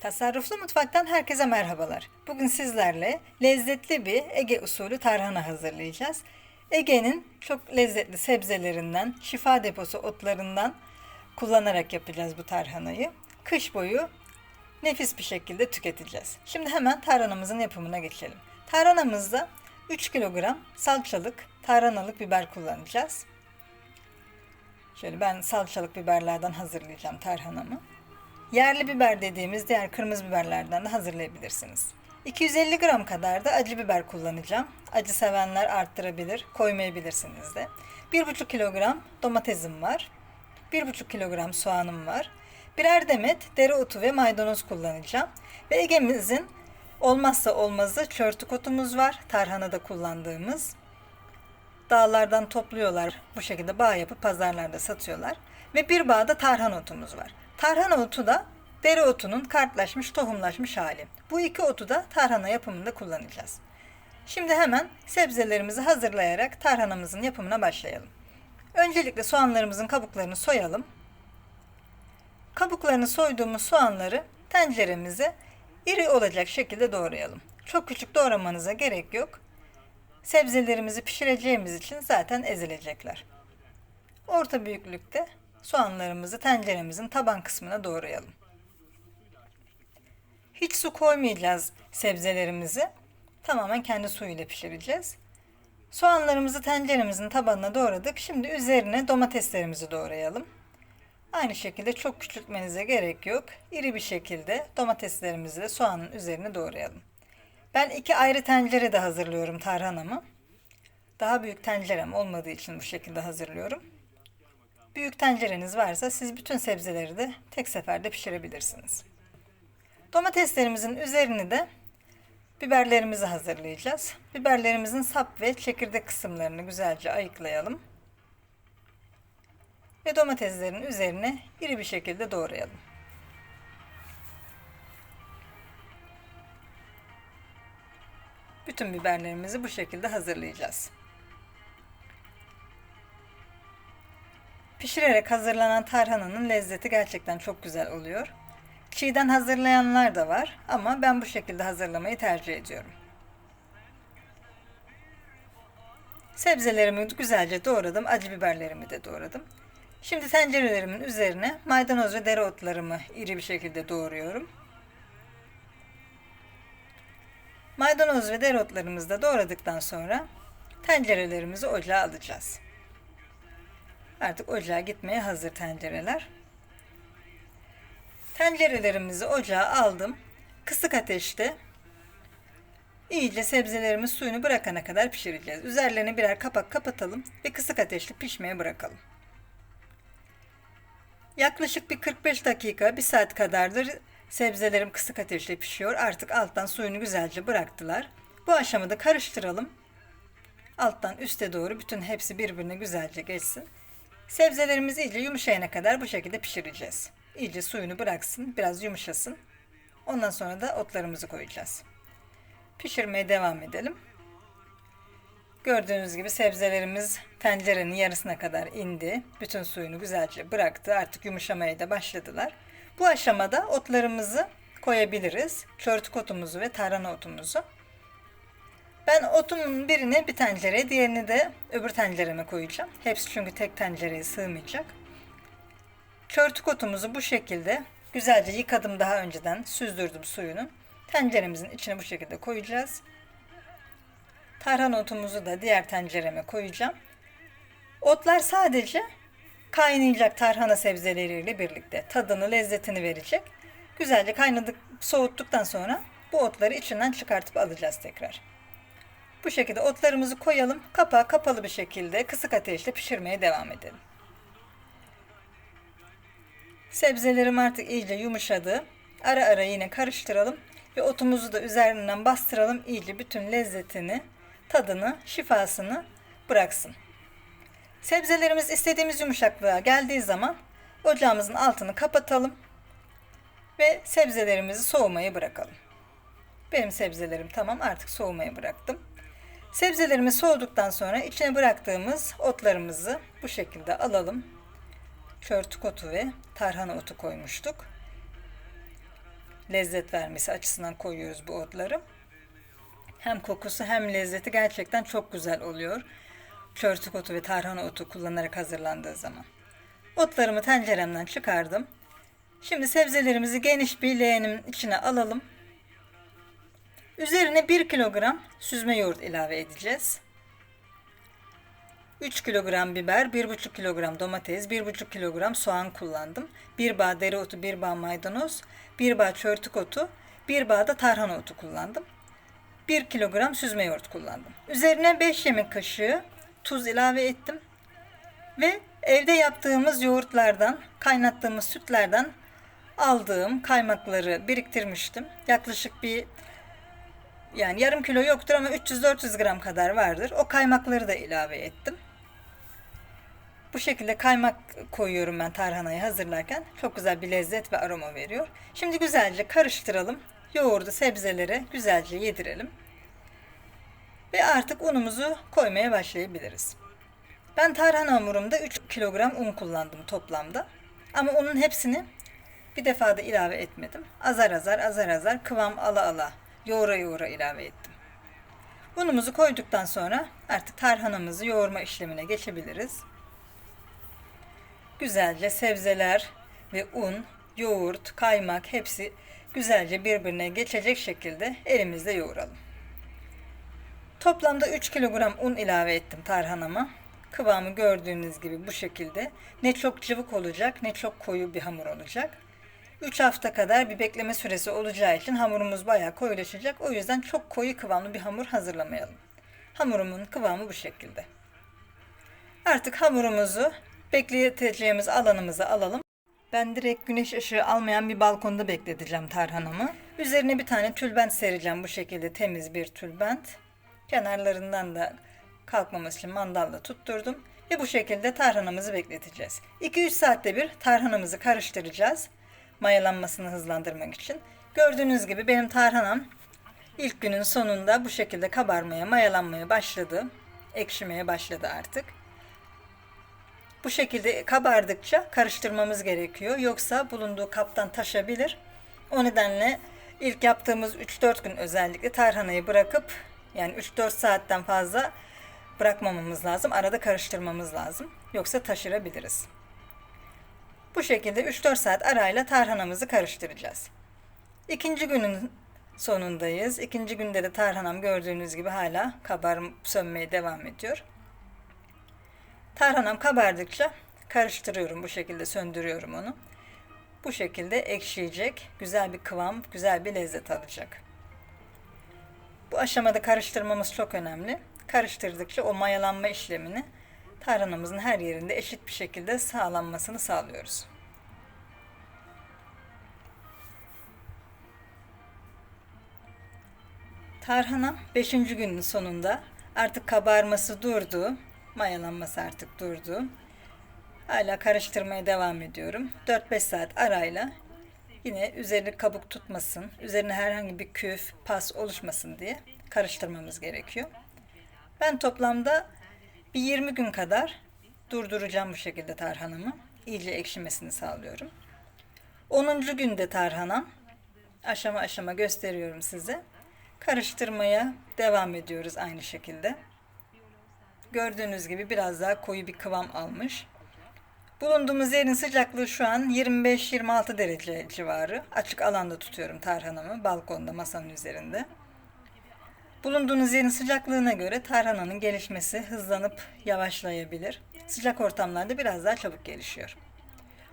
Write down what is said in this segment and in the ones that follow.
Tasarruflu Mutfak'tan herkese merhabalar. Bugün sizlerle lezzetli bir Ege usulü tarhana hazırlayacağız. Ege'nin çok lezzetli sebzelerinden, şifa deposu otlarından kullanarak yapacağız bu tarhanayı. Kış boyu nefis bir şekilde tüketeceğiz. Şimdi hemen tarhanamızın yapımına geçelim. Tarhanamızda 3 kilogram salçalık, tarhanalık biber kullanacağız. Şöyle ben salçalık biberlerden hazırlayacağım tarhanamı. Yerli biber dediğimiz diğer kırmızı biberlerden de hazırlayabilirsiniz. 250 gram kadar da acı biber kullanacağım. Acı sevenler arttırabilir, koymayabilirsiniz de. 1,5 kilogram domatesim var. 1,5 kilogram soğanım var. Birer demet dereotu ve maydanoz kullanacağım. Ve Ege'mizin olmazsa olmazı çörtük otumuz var. Tarhanada kullandığımız. Dağlardan topluyorlar. Bu şekilde bağ yapıp pazarlarda satıyorlar. Ve bir bağda tarhan otumuz var. Tarhana otu da dereotunun kartlaşmış, tohumlaşmış hali. Bu iki otu da tarhana yapımında kullanacağız. Şimdi hemen sebzelerimizi hazırlayarak tarhanamızın yapımına başlayalım. Öncelikle soğanlarımızın kabuklarını soyalım. Kabuklarını soyduğumuz soğanları tenceremize iri olacak şekilde doğrayalım. Çok küçük doğramanıza gerek yok. Sebzelerimizi pişireceğimiz için zaten ezilecekler. Orta büyüklükte soğanlarımızı tenceremizin taban kısmına doğrayalım. Hiç su koymayacağız sebzelerimizi. Tamamen kendi suyuyla pişireceğiz. Soğanlarımızı tenceremizin tabanına doğradık. Şimdi üzerine domateslerimizi doğrayalım. Aynı şekilde çok küçültmenize gerek yok. İri bir şekilde domateslerimizi de soğanın üzerine doğrayalım. Ben iki ayrı tencerede hazırlıyorum tarhanamı. Daha büyük tencerem olmadığı için bu şekilde hazırlıyorum. Büyük tencereniz varsa siz bütün sebzeleri de tek seferde pişirebilirsiniz. Domateslerimizin üzerini de biberlerimizi hazırlayacağız. Biberlerimizin sap ve çekirdek kısımlarını güzelce ayıklayalım. Ve domateslerin üzerine iri bir şekilde doğrayalım. Bütün biberlerimizi bu şekilde hazırlayacağız. Pişirerek hazırlanan tarhananın lezzeti gerçekten çok güzel oluyor. Çiğden hazırlayanlar da var ama ben bu şekilde hazırlamayı tercih ediyorum. Sebzelerimi güzelce doğradım, acı biberlerimi de doğradım. Şimdi tencerelerimin üzerine maydanoz ve dereotlarımı iri bir şekilde doğruyorum. Maydanoz ve dereotlarımızı da doğradıktan sonra tencerelerimizi ocağa alacağız. Artık ocağa gitmeye hazır tencereler. Tencerelerimizi ocağa aldım. Kısık ateşte iyice sebzelerimiz suyunu bırakana kadar pişireceğiz. Üzerlerine birer kapak kapatalım ve kısık ateşte pişmeye bırakalım. Yaklaşık bir 45 dakika, bir saat kadardır sebzelerim kısık ateşte pişiyor. Artık alttan suyunu güzelce bıraktılar. Bu aşamada karıştıralım. Alttan üste doğru bütün hepsi birbirine güzelce geçsin. Sebzelerimizi iyice yumuşayana kadar bu şekilde pişireceğiz. İyice suyunu bıraksın, biraz yumuşasın. Ondan sonra da otlarımızı koyacağız. Pişirmeye devam edelim. Gördüğünüz gibi sebzelerimiz tencerenin yarısına kadar indi. Bütün suyunu güzelce bıraktı. Artık yumuşamaya da başladılar. Bu aşamada otlarımızı koyabiliriz. Çörtük otumuzu ve tarhana otumuzu. Ben otumun birini bir tencereye, diğerini de öbür tencereme koyacağım. Hepsi çünkü tek tencereye sığmayacak. Çörtük otumuzu bu şekilde güzelce yıkadım daha önceden, süzdürdüm suyunu. Tenceremizin içine bu şekilde koyacağız. Tarhan otumuzu da diğer tencereme koyacağım. Otlar sadece kaynayacak tarhana sebzeleriyle birlikte tadını, lezzetini verecek. Güzelce kaynadık, soğuttuktan sonra bu otları içinden çıkartıp alacağız tekrar. Bu şekilde otlarımızı koyalım. Kapağı kapalı bir şekilde kısık ateşte pişirmeye devam edelim. Sebzelerim artık iyice yumuşadı. Ara ara yine karıştıralım ve otumuzu da üzerinden bastıralım. İyice bütün lezzetini, tadını, şifasını bıraksın. Sebzelerimiz istediğimiz yumuşaklığa geldiği zaman ocağımızın altını kapatalım ve sebzelerimizi soğumaya bırakalım. Benim sebzelerim tamam artık soğumaya bıraktım. Sebzelerimiz soğuduktan sonra içine bıraktığımız otlarımızı bu şekilde alalım. Çörtük otu ve tarhana otu koymuştuk. lezzet vermesi açısından koyuyoruz bu otları. Hem kokusu hem lezzeti gerçekten çok güzel oluyor. Çörtük otu ve tarhana otu kullanarak hazırlandığı zaman. Otlarımı tenceremden çıkardım. Şimdi sebzelerimizi geniş bir leğenin içine alalım. Üzerine 1 kilogram süzme yoğurt ilave edeceğiz. 3 kilogram biber, 1,5 kilogram domates, 1,5 kilogram soğan kullandım. 1 bağ dereotu, 1 bağ maydanoz, 1 bağ çörtük otu, 1 bağ da tarhana otu kullandım. 1 kilogram süzme yoğurt kullandım. Üzerine 5 yemek kaşığı tuz ilave ettim. Ve evde yaptığımız yoğurtlardan, kaynattığımız sütlerden aldığım kaymakları biriktirmiştim. Yaklaşık bir yani yarım kilo yoktur ama 300-400 gram kadar vardır. O kaymakları da ilave ettim. Bu şekilde kaymak koyuyorum ben tarhanayı hazırlarken. Çok güzel bir lezzet ve aroma veriyor. Şimdi güzelce karıştıralım. Yoğurdu sebzeleri güzelce yedirelim. Ve artık unumuzu koymaya başlayabiliriz. Ben tarhana hamurumda 3 kilogram un kullandım toplamda. Ama unun hepsini bir defada ilave etmedim. Azar azar azar azar kıvam ala ala yoğura yoğura ilave ettim. Unumuzu koyduktan sonra artık tarhanamızı yoğurma işlemine geçebiliriz. Güzelce sebzeler ve un, yoğurt, kaymak hepsi güzelce birbirine geçecek şekilde elimizle yoğuralım. Toplamda 3 kilogram un ilave ettim tarhanama. Kıvamı gördüğünüz gibi bu şekilde. Ne çok cıvık olacak ne çok koyu bir hamur olacak. 3 hafta kadar bir bekleme süresi olacağı için hamurumuz bayağı koyulaşacak. O yüzden çok koyu kıvamlı bir hamur hazırlamayalım. Hamurumun kıvamı bu şekilde. Artık hamurumuzu bekleteceğimiz alanımıza alalım. Ben direkt güneş ışığı almayan bir balkonda bekleteceğim tarhanamı. Üzerine bir tane tülbent sereceğim bu şekilde temiz bir tülbent. Kenarlarından da kalkmaması için mandalla tutturdum. Ve bu şekilde tarhanamızı bekleteceğiz. 2-3 saatte bir tarhanamızı karıştıracağız. Mayalanmasını hızlandırmak için. Gördüğünüz gibi benim tarhanam ilk günün sonunda bu şekilde kabarmaya, mayalanmaya başladı. Ekşimeye başladı artık. Bu şekilde kabardıkça karıştırmamız gerekiyor. Yoksa bulunduğu kaptan taşabilir. O nedenle ilk yaptığımız 3-4 gün özellikle tarhanayı bırakıp yani 3-4 saatten fazla bırakmamamız lazım. Arada karıştırmamız lazım. Yoksa taşırabiliriz. Bu şekilde 3-4 saat arayla tarhanamızı karıştıracağız. İkinci günün sonundayız. İkinci günde de tarhanam gördüğünüz gibi hala kabar sönmeye devam ediyor. Tarhanam kabardıkça karıştırıyorum bu şekilde söndürüyorum onu. Bu şekilde ekşiyecek, güzel bir kıvam, güzel bir lezzet alacak. Bu aşamada karıştırmamız çok önemli. Karıştırdıkça o mayalanma işlemini tarhanamızın her yerinde eşit bir şekilde sağlanmasını sağlıyoruz. Tarhanam 5. günün sonunda artık kabarması durdu. Mayalanması artık durdu. Hala karıştırmaya devam ediyorum. 4-5 saat arayla yine üzerine kabuk tutmasın, üzerine herhangi bir küf, pas oluşmasın diye karıştırmamız gerekiyor. Ben toplamda bir 20 gün kadar durduracağım bu şekilde tarhanamı. İyice ekşimesini sağlıyorum. 10. günde tarhanam aşama aşama gösteriyorum size. Karıştırmaya devam ediyoruz aynı şekilde. Gördüğünüz gibi biraz daha koyu bir kıvam almış. Bulunduğumuz yerin sıcaklığı şu an 25-26 derece civarı. Açık alanda tutuyorum tarhanamı balkonda masanın üzerinde. Bulunduğunuz yerin sıcaklığına göre tarhananın gelişmesi hızlanıp yavaşlayabilir. Sıcak ortamlarda biraz daha çabuk gelişiyor.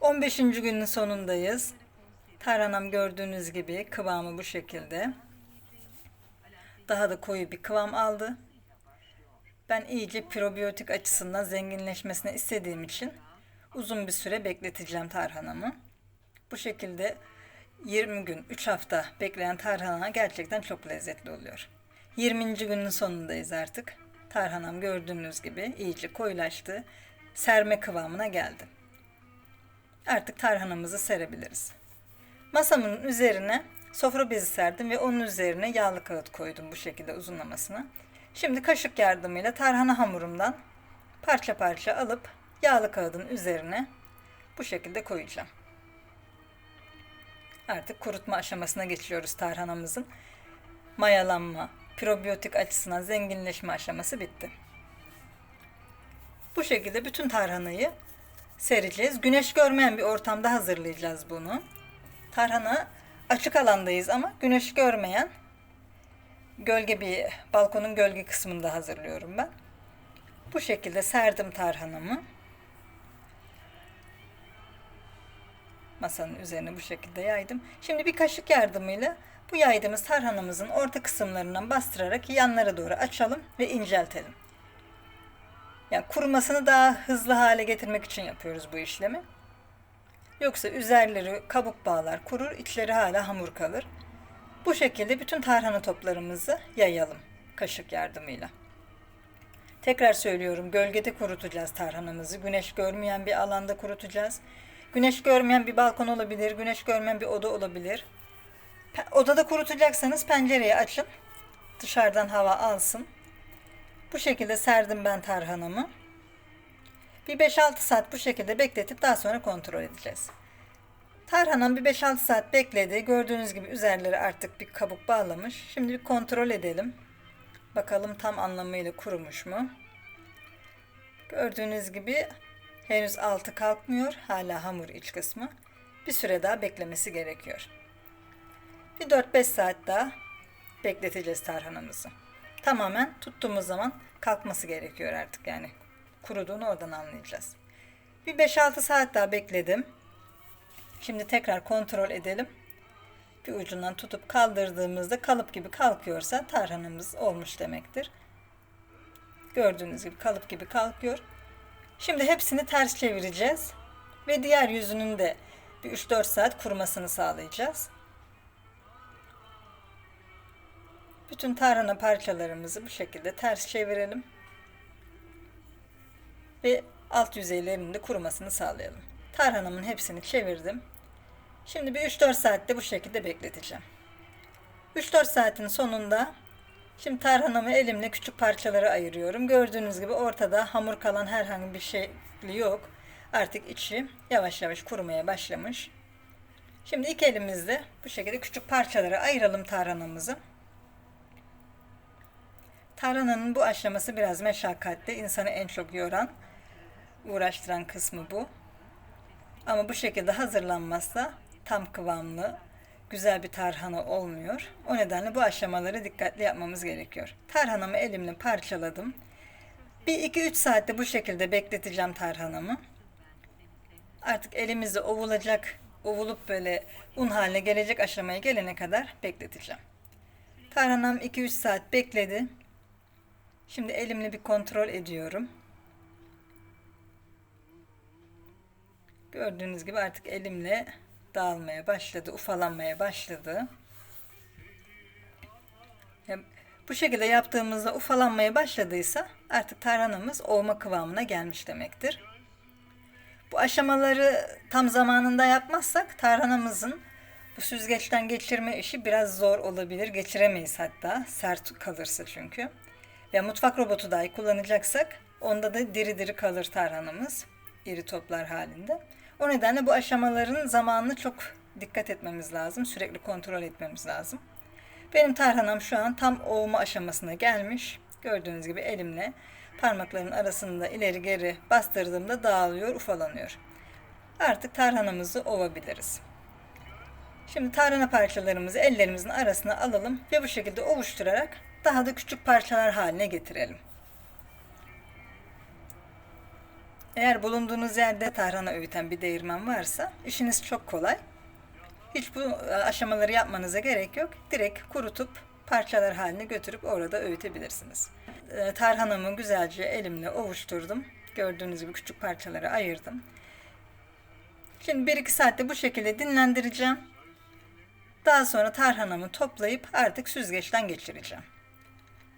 15. günün sonundayız. Tarhanam gördüğünüz gibi kıvamı bu şekilde. Daha da koyu bir kıvam aldı. Ben iyice probiyotik açısından zenginleşmesini istediğim için uzun bir süre bekleteceğim tarhanamı. Bu şekilde 20 gün, 3 hafta bekleyen tarhana gerçekten çok lezzetli oluyor. 20. günün sonundayız artık. Tarhanam gördüğünüz gibi iyice koyulaştı. Serme kıvamına geldi. Artık tarhanamızı serebiliriz. Masamın üzerine sofra bezi serdim ve onun üzerine yağlı kağıt koydum bu şekilde uzunlamasına. Şimdi kaşık yardımıyla tarhana hamurumdan parça parça alıp yağlı kağıdın üzerine bu şekilde koyacağım. Artık kurutma aşamasına geçiyoruz tarhanamızın. Mayalanma, probiyotik açısından zenginleşme aşaması bitti. Bu şekilde bütün tarhanayı sereceğiz. Güneş görmeyen bir ortamda hazırlayacağız bunu. Tarhana açık alandayız ama güneş görmeyen gölge bir balkonun gölge kısmında hazırlıyorum ben. Bu şekilde serdim tarhanamı. Masanın üzerine bu şekilde yaydım. Şimdi bir kaşık yardımıyla bu yaydığımız tarhanamızın orta kısımlarından bastırarak yanlara doğru açalım ve inceltelim. Yani kurumasını daha hızlı hale getirmek için yapıyoruz bu işlemi. Yoksa üzerleri kabuk bağlar, kurur, içleri hala hamur kalır. Bu şekilde bütün tarhana toplarımızı yayalım kaşık yardımıyla. Tekrar söylüyorum gölgede kurutacağız tarhanamızı. Güneş görmeyen bir alanda kurutacağız. Güneş görmeyen bir balkon olabilir, güneş görmeyen bir oda olabilir. Odada kurutacaksanız pencereyi açın. Dışarıdan hava alsın. Bu şekilde serdim ben tarhanamı. Bir 5-6 saat bu şekilde bekletip daha sonra kontrol edeceğiz. Tarhanam bir 5-6 saat bekledi. Gördüğünüz gibi üzerleri artık bir kabuk bağlamış. Şimdi bir kontrol edelim. Bakalım tam anlamıyla kurumuş mu? Gördüğünüz gibi henüz altı kalkmıyor. Hala hamur iç kısmı. Bir süre daha beklemesi gerekiyor. Bir 4-5 saat daha bekleteceğiz tarhanamızı. Tamamen tuttuğumuz zaman kalkması gerekiyor artık yani. Kuruduğunu oradan anlayacağız. Bir 5-6 saat daha bekledim. Şimdi tekrar kontrol edelim. Bir ucundan tutup kaldırdığımızda kalıp gibi kalkıyorsa tarhanamız olmuş demektir. Gördüğünüz gibi kalıp gibi kalkıyor. Şimdi hepsini ters çevireceğiz. Ve diğer yüzünün de bir 3-4 saat kurumasını sağlayacağız. Bütün tarhana parçalarımızı bu şekilde ters çevirelim. Ve alt yüzeylerinin de kurumasını sağlayalım. Tarhanamın hepsini çevirdim. Şimdi bir 3-4 saatte bu şekilde bekleteceğim. 3-4 saatin sonunda şimdi tarhanamı elimle küçük parçalara ayırıyorum. Gördüğünüz gibi ortada hamur kalan herhangi bir şey yok. Artık içi yavaş yavaş kurumaya başlamış. Şimdi iki elimizle bu şekilde küçük parçalara ayıralım tarhanamızı. Tarhananın bu aşaması biraz meşakkatli. insanı en çok yoran, uğraştıran kısmı bu. Ama bu şekilde hazırlanmazsa tam kıvamlı, güzel bir tarhana olmuyor. O nedenle bu aşamaları dikkatli yapmamız gerekiyor. Tarhanamı elimle parçaladım. Bir 2-3 saatte bu şekilde bekleteceğim tarhanamı. Artık elimizde ovulacak, ovulup böyle un haline gelecek aşamaya gelene kadar bekleteceğim. Tarhanam 2-3 saat bekledi. Şimdi elimle bir kontrol ediyorum. Gördüğünüz gibi artık elimle dağılmaya başladı, ufalanmaya başladı. Bu şekilde yaptığımızda ufalanmaya başladıysa artık tarhanamız olma kıvamına gelmiş demektir. Bu aşamaları tam zamanında yapmazsak tarhanamızın bu süzgeçten geçirme işi biraz zor olabilir. Geçiremeyiz hatta. Sert kalırsa çünkü. Ve mutfak robotu dahi kullanacaksak onda da diri diri kalır tarhanamız. iri toplar halinde. O nedenle bu aşamaların zamanını çok dikkat etmemiz lazım. Sürekli kontrol etmemiz lazım. Benim tarhanam şu an tam ovma aşamasına gelmiş. Gördüğünüz gibi elimle parmakların arasında ileri geri bastırdığımda dağılıyor, ufalanıyor. Artık tarhanamızı ovabiliriz. Şimdi tarhana parçalarımızı ellerimizin arasına alalım ve bu şekilde ovuşturarak daha da küçük parçalar haline getirelim. Eğer bulunduğunuz yerde tarhana öğüten bir değirmen varsa işiniz çok kolay. Hiç bu aşamaları yapmanıza gerek yok. Direkt kurutup parçalar haline götürüp orada öğütebilirsiniz. E, tarhanamı güzelce elimle ovuşturdum. Gördüğünüz gibi küçük parçalara ayırdım. Şimdi 1-2 saatte bu şekilde dinlendireceğim. Daha sonra tarhanamı toplayıp artık süzgeçten geçireceğim.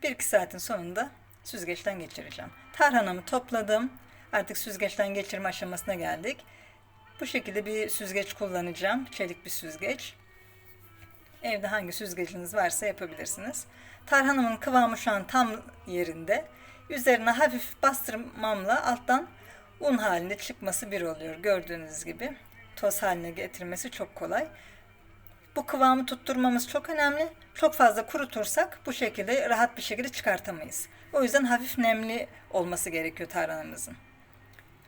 1-2 saatin sonunda süzgeçten geçireceğim. Tarhanamı topladım. Artık süzgeçten geçirme aşamasına geldik. Bu şekilde bir süzgeç kullanacağım. Çelik bir süzgeç. Evde hangi süzgeciniz varsa yapabilirsiniz. Tarhanamın kıvamı şu an tam yerinde. Üzerine hafif bastırmamla alttan un halinde çıkması bir oluyor. Gördüğünüz gibi toz haline getirmesi çok kolay. Bu kıvamı tutturmamız çok önemli. Çok fazla kurutursak bu şekilde rahat bir şekilde çıkartamayız. O yüzden hafif nemli olması gerekiyor tarhanamızın.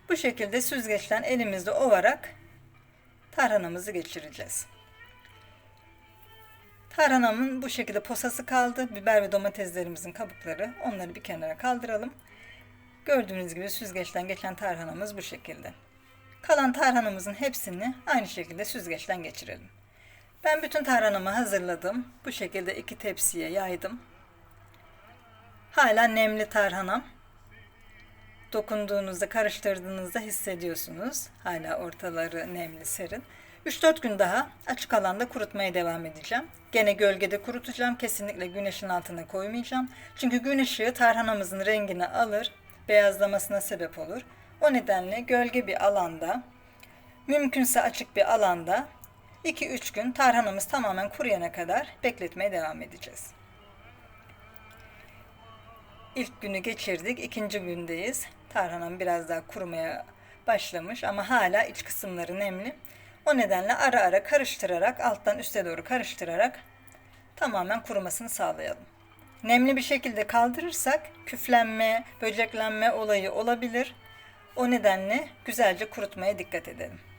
Bu şekilde süzgeçten elimizde ovarak tarhanamızı geçireceğiz. Tarhanamın bu şekilde posası kaldı. Biber ve domateslerimizin kabukları. Onları bir kenara kaldıralım. Gördüğünüz gibi süzgeçten geçen tarhanamız bu şekilde. Kalan tarhanamızın hepsini aynı şekilde süzgeçten geçirelim. Ben bütün tarhanamı hazırladım. Bu şekilde iki tepsiye yaydım. Hala nemli tarhanam. Dokunduğunuzda, karıştırdığınızda hissediyorsunuz. Hala ortaları nemli, serin. 3-4 gün daha açık alanda kurutmaya devam edeceğim. Gene gölgede kurutacağım. Kesinlikle güneşin altına koymayacağım. Çünkü gün ışığı tarhanamızın rengini alır, beyazlamasına sebep olur. O nedenle gölge bir alanda, mümkünse açık bir alanda 2-3 gün tarhanamız tamamen kuruyana kadar bekletmeye devam edeceğiz. İlk günü geçirdik, ikinci gündeyiz. Tarhanam biraz daha kurumaya başlamış ama hala iç kısımları nemli. O nedenle ara ara karıştırarak, alttan üste doğru karıştırarak tamamen kurumasını sağlayalım. Nemli bir şekilde kaldırırsak küflenme, böceklenme olayı olabilir. O nedenle güzelce kurutmaya dikkat edelim.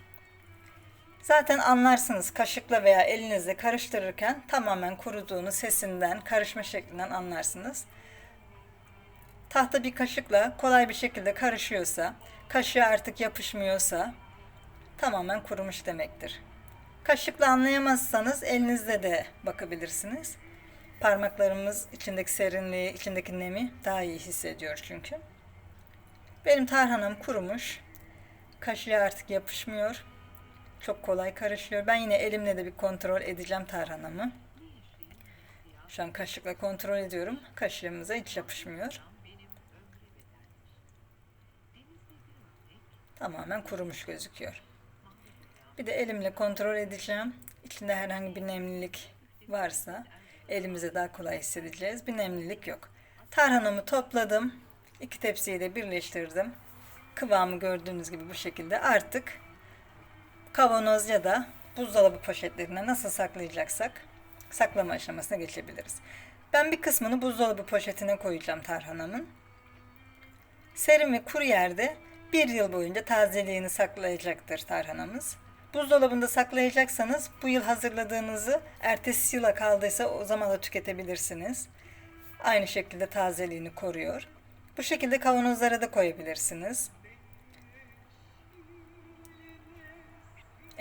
Zaten anlarsınız kaşıkla veya elinizle karıştırırken tamamen kuruduğunu sesinden, karışma şeklinden anlarsınız. Tahta bir kaşıkla kolay bir şekilde karışıyorsa, kaşığa artık yapışmıyorsa tamamen kurumuş demektir. Kaşıkla anlayamazsanız elinizle de bakabilirsiniz. Parmaklarımız içindeki serinliği, içindeki nemi daha iyi hissediyor çünkü. Benim tarhanam kurumuş. Kaşığa artık yapışmıyor. Çok kolay karışıyor. Ben yine elimle de bir kontrol edeceğim tarhanamı. Şu an kaşıkla kontrol ediyorum. Kaşığımıza hiç yapışmıyor. Tamamen kurumuş gözüküyor. Bir de elimle kontrol edeceğim. İçinde herhangi bir nemlilik varsa elimize daha kolay hissedeceğiz. Bir nemlilik yok. Tarhanamı topladım. İki tepsiyi de birleştirdim. Kıvamı gördüğünüz gibi bu şekilde. Artık kavanoz ya da buzdolabı poşetlerine nasıl saklayacaksak saklama aşamasına geçebiliriz. Ben bir kısmını buzdolabı poşetine koyacağım tarhanamın. Serin ve kuru yerde bir yıl boyunca tazeliğini saklayacaktır tarhanamız. Buzdolabında saklayacaksanız bu yıl hazırladığınızı ertesi yıla kaldıysa o zaman da tüketebilirsiniz. Aynı şekilde tazeliğini koruyor. Bu şekilde kavanozlara da koyabilirsiniz.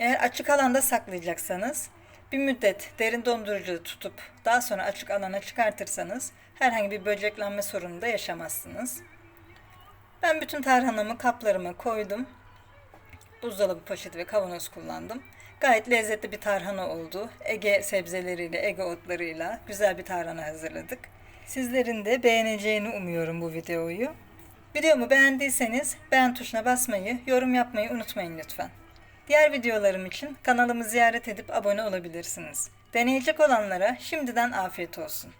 Eğer açık alanda saklayacaksanız bir müddet derin dondurucuda tutup daha sonra açık alana çıkartırsanız herhangi bir böceklenme sorunu da yaşamazsınız. Ben bütün tarhanamı kaplarıma koydum. Buzdolabı poşeti ve kavanoz kullandım. Gayet lezzetli bir tarhana oldu. Ege sebzeleriyle, Ege otlarıyla güzel bir tarhana hazırladık. Sizlerin de beğeneceğini umuyorum bu videoyu. Videomu beğendiyseniz beğen tuşuna basmayı, yorum yapmayı unutmayın lütfen. Diğer videolarım için kanalımı ziyaret edip abone olabilirsiniz. Deneyecek olanlara şimdiden afiyet olsun.